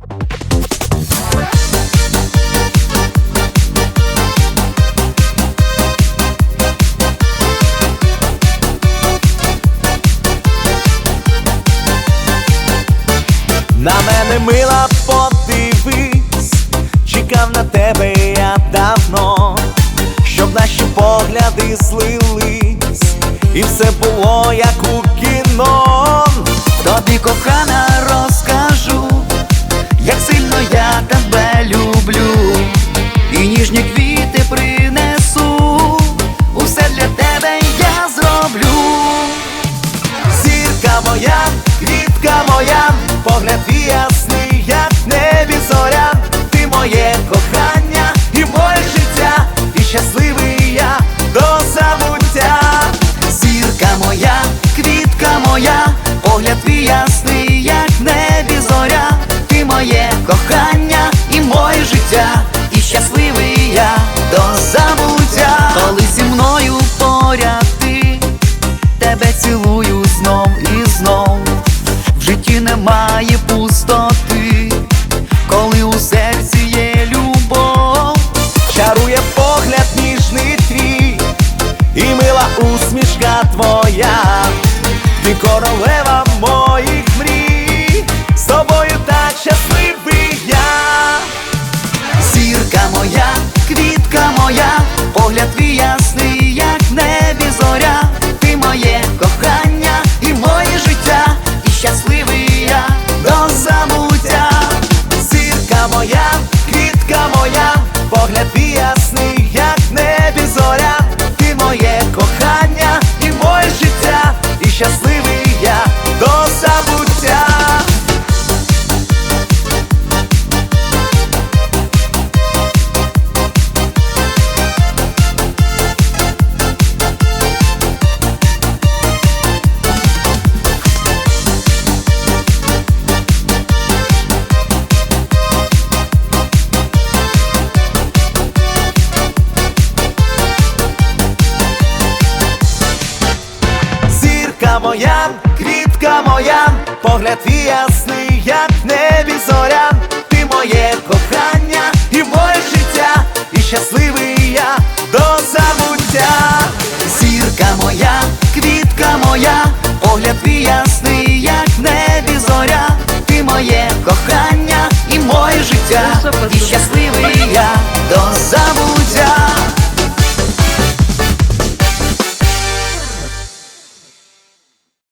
На мене мила подивись, чекав на тебе я давно, щоб наші погляди злились, і все було як у кіно. Тобі кохана моя, квітка моя, погляд ясний, як небі зоря, ти моє кохання і моє життя, і щасливий я до забуття. Зірка моя, квітка моя, погляд твій ясний, як небі зоря, ти моє кохання немає пустоти, коли у серці є любов, чарує погляд ніжний твій, і мила усмішка твоя, ти королева моїх мрій, щасливий я до забуття. квітка моя, квітка моя, погляд твій ясний, як небі зоря, ти моє кохання і моє життя, і щасливий я до забуття, зірка моя, квітка моя, погляд твій ясний, як небі зоря, ти моє кохання.